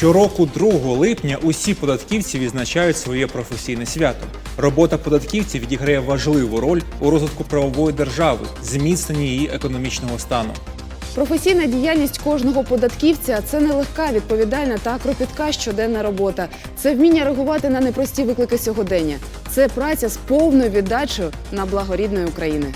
Щороку 2 липня усі податківці відзначають своє професійне свято. Робота податківців відіграє важливу роль у розвитку правової держави, зміцненні її економічного стану. Професійна діяльність кожного податківця це нелегка, відповідальна та кропітка щоденна робота. Це вміння реагувати на непрості виклики сьогодення. Це праця з повною віддачею на благо рідної України.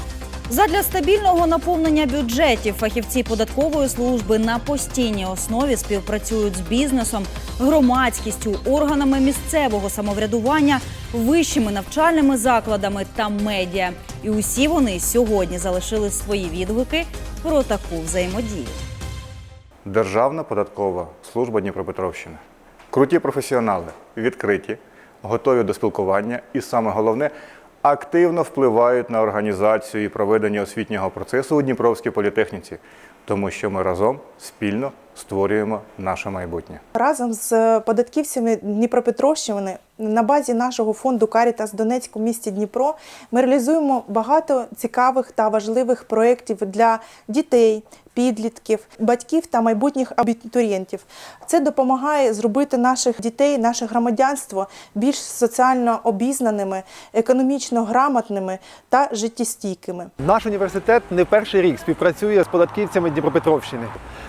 Задля стабільного наповнення бюджетів фахівці податкової служби на постійній основі співпрацюють з бізнесом, громадськістю, органами місцевого самоврядування, вищими навчальними закладами та медіа. І усі вони сьогодні залишили свої відгуки про таку взаємодію. Державна податкова служба Дніпропетровщини. Круті професіонали, відкриті, готові до спілкування і саме головне активно впливають на організацію і проведення освітнього процесу у Дніпровській політехніці, тому що ми разом спільно створюємо наше майбутнє. Разом з податківцями Дніпропетровщини на базі нашого фонду Карітас Донецьк у місті Дніпро ми реалізуємо багато цікавих та важливих проєктів для дітей, підлітків, батьків та майбутніх абітурієнтів. Це допомагає зробити наших дітей, наше громадянство більш соціально обізнаними, економічно грамотними та життєстійкими. Наш університет не перший рік співпрацює з податківцями Дніпропетровщини.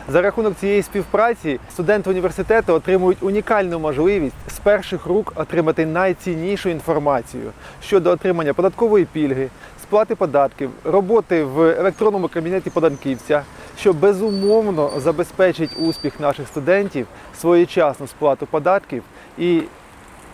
За рахунок цієї співпраці студенти університету отримують унікальну можливість з перших рук отримати найціннішу інформацію щодо отримання податкової пільги, сплати податків, роботи в електронному кабінеті податківця, що безумовно забезпечить успіх наших студентів, своєчасну сплату податків і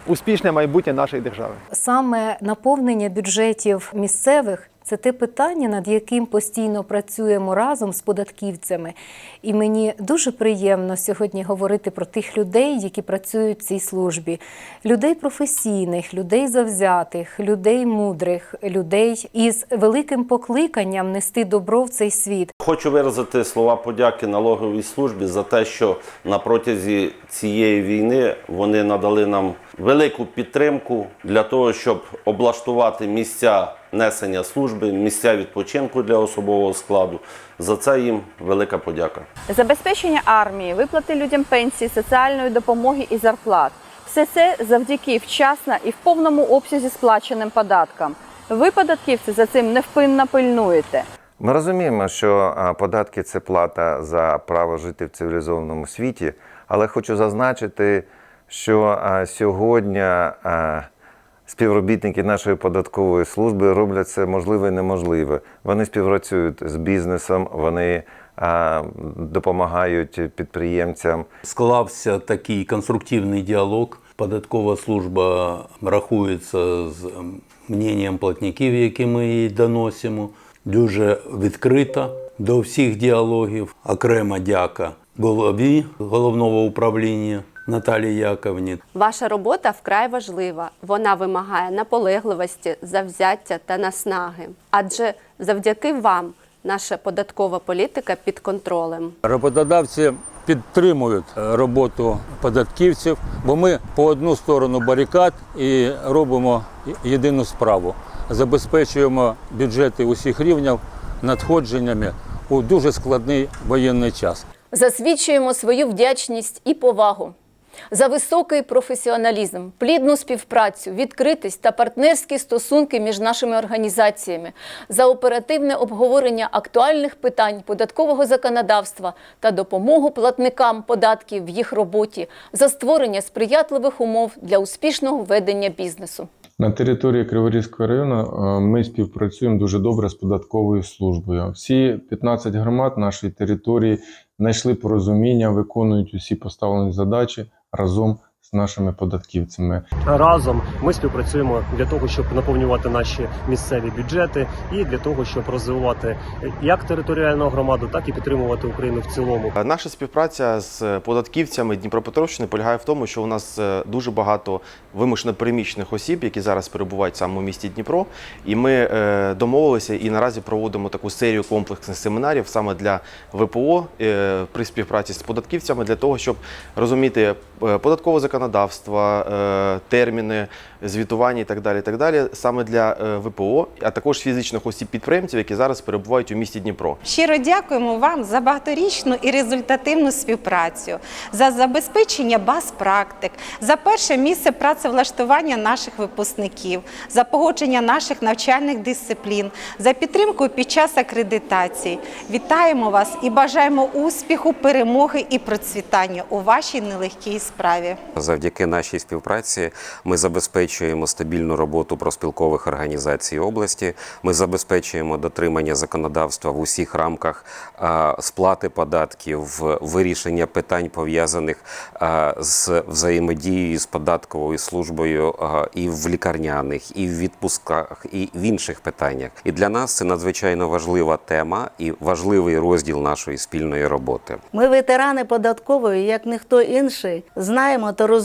успішне майбутнє нашої держави. Саме наповнення бюджетів місцевих це те питання, над яким постійно працюємо разом з податківцями. І мені дуже приємно сьогодні говорити про тих людей, які працюють в цій службі: людей професійних, людей завзятих, людей мудрих, людей із великим покликанням нести добро в цей світ. Хочу виразити слова подяки налоговій службі за те, що на протязі цієї війни вони надали нам велику підтримку для того, щоб облаштувати місця несення служби, місця відпочинку для особового складу. За це їм велика подяка. Забезпечення армії, виплати людям пенсії, соціальної допомоги і зарплат. Все це завдяки вчасно і в повному обсязі сплаченим податкам. Ви, податківці, за цим невпинно пильнуєте. Ми розуміємо, що податки це плата за право жити в цивілізованому світі, але хочу зазначити, що сьогодні співробітники нашої податкової служби роблять це можливе і неможливе. Вони співпрацюють з бізнесом, вони допомагають підприємцям. Склався такий конструктивний діалог. Податкова служба рахується з мненням платників, які ми їй доносимо. Дуже відкрита до всіх діалогів. Окрема дяка голові головного управління Наталії Яковні. Ваша робота вкрай важлива. Вона вимагає наполегливості, завзяття та наснаги. Адже завдяки вам наша податкова політика під контролем. Роботодавці підтримують е, роботу податківців, бо ми по одну сторону барикад і робимо єдину справу. Забезпечуємо бюджети усіх рівнів надходженнями у дуже складний воєнний час. Засвідчуємо свою вдячність і повагу за високий професіоналізм, плідну співпрацю, відкритість та партнерські стосунки між нашими організаціями, за оперативне обговорення актуальних питань податкового законодавства та допомогу платникам податків в їх роботі, за створення сприятливих умов для успішного ведення бізнесу. На території Криворізького району е, ми співпрацюємо дуже добре з податковою службою. Всі 15 громад нашої території знайшли порозуміння, виконують усі поставлені задачі разом з нашими податківцями. Разом ми співпрацюємо для того, щоб наповнювати наші місцеві бюджети, і для того, щоб розвивати як територіальну громаду, так і підтримувати Україну в цілому. Наша співпраця з податківцями Дніпропетровщини полягає в тому, що у нас е, дуже багато вимушено переміщених осіб, які зараз перебувають саме у місті Дніпро. І ми е, домовилися і наразі проводимо таку серію комплексних семінарів саме для ВПО е, при співпраці з податківцями, для того, щоб розуміти податкове законодавство, законодавства, е, терміни, звітування і так далі. І так далі, саме для е, ВПО, а також фізичних осіб підприємців, які зараз перебувають у місті Дніпро. Щиро дякуємо вам за багаторічну і результативну співпрацю, за забезпечення баз практик, за перше місце працевлаштування наших випускників, за погодження наших навчальних дисциплін, за підтримку під час акредитації. Вітаємо вас і бажаємо успіху, перемоги і процвітання у вашій нелегкій справі. Завдяки нашій співпраці ми забезпечуємо стабільну роботу проспілкових організацій області. Ми забезпечуємо дотримання законодавства в усіх рамках сплати податків, вирішення питань пов'язаних з взаємодією з податковою службою і в лікарняних, і в відпусках, і в інших питаннях. І для нас це надзвичайно важлива тема і важливий розділ нашої спільної роботи. Ми, ветерани податкової, як ніхто інший, знаємо та розуміємо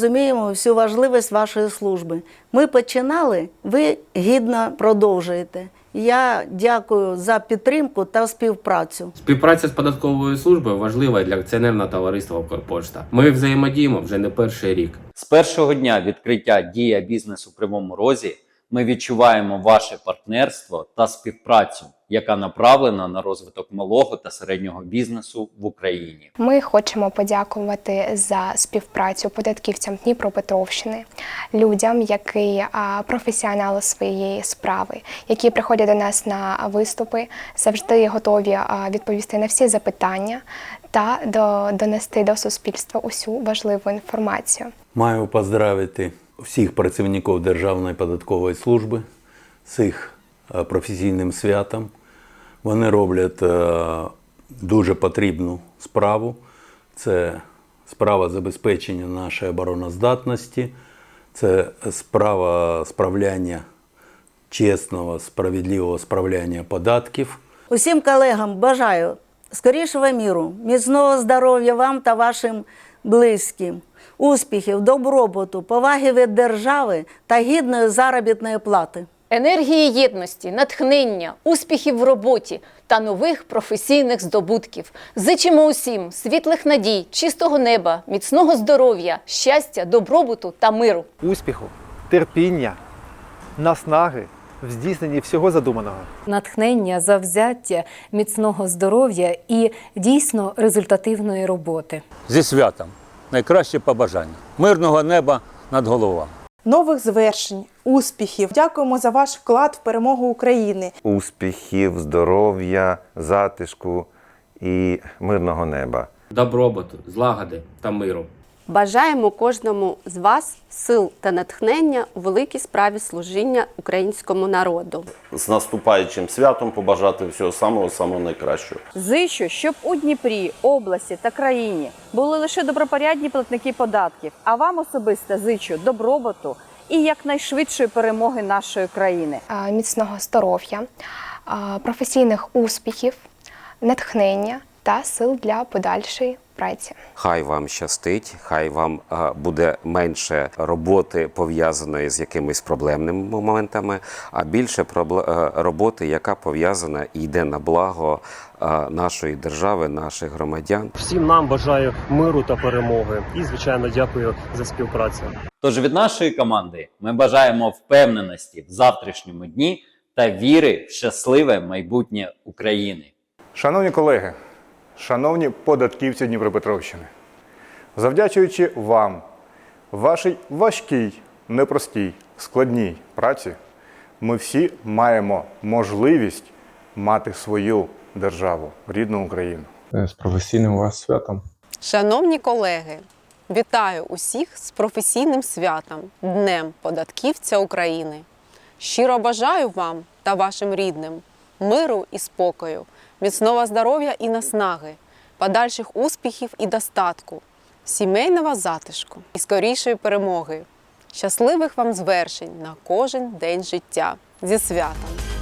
всю важливість вашої служби. Ми починали, ви гідно продовжуєте. Я дякую за підтримку та співпрацю. Співпраця з податковою службою важлива для акціонерного товариства «Укрпошта». Ми взаємодіємо вже не перший рік. З першого дня відкриття дія бізнесу в Кривому Розі ми відчуваємо ваше партнерство та співпрацю, яка направлена на розвиток малого та середнього бізнесу в Україні. Ми хочемо подякувати за співпрацю податківцям Дніпропетровщини, людям, які професіонали своєї справи, які приходять до нас на виступи, завжди готові відповісти на всі запитання та до, донести до суспільства усю важливу інформацію. Маю поздравити всіх працівників Державної податкової служби з їх е, професійним святом. Вони роблять е, дуже потрібну справу. Це справа забезпечення нашої обороноздатності, це справа справляння чесного, справедливого справляння податків. Усім колегам бажаю скорішого міру, міцного здоров'я вам та вашим близьким, успіхів, добробуту, поваги від держави та гідної заробітної плати. Енергії єдності, натхнення, успіхів в роботі та нових професійних здобутків. Зичимо усім світлих надій, чистого неба, міцного здоров'я, щастя, добробуту та миру. Успіху, терпіння, наснаги в здійсненні всього задуманого. Натхнення, завзяття, міцного здоров'я і дійсно результативної роботи. Зі святом найкраще побажання мирного неба над головами. Нових звершень, успіхів. Дякуємо за ваш вклад в перемогу України. Успіхів, здоров'я, затишку і мирного неба. Добробуту, злагоди та миру. Бажаємо кожному з вас сил та натхнення у великій справі служіння українському народу. З наступаючим святом побажати всього самого самого найкращого. Зичу, щоб у Дніпрі, області та країні були лише добропорядні платники податків, а вам особисто зичу добробуту і якнайшвидшої перемоги нашої країни. А, Міцного здоров'я, а, професійних успіхів, натхнення та сил для подальшої праці. Хай вам щастить, хай вам е, буде менше роботи пов'язаної з якимись проблемними моментами, а більше е, роботи, яка пов'язана і йде на благо е, нашої держави, наших громадян. Всім нам бажаю миру та перемоги. І, звичайно, дякую за співпрацю. Тож від нашої команди ми бажаємо впевненості в завтрашньому дні та віри в щасливе майбутнє України. Шановні колеги, шановні податківці Дніпропетровщини, завдячуючи вам, вашій важкій, непростій, складній праці, ми всі маємо можливість мати свою державу, рідну Україну. Е, З професійним вас святом. Шановні колеги, вітаю усіх з професійним святом Днем податківця України. Щиро бажаю вам та вашим рідним миру і спокою, міцного здоров'я і наснаги, подальших успіхів і достатку, сімейного затишку і скорішої перемоги. Щасливих вам звершень на кожен день життя зі святом!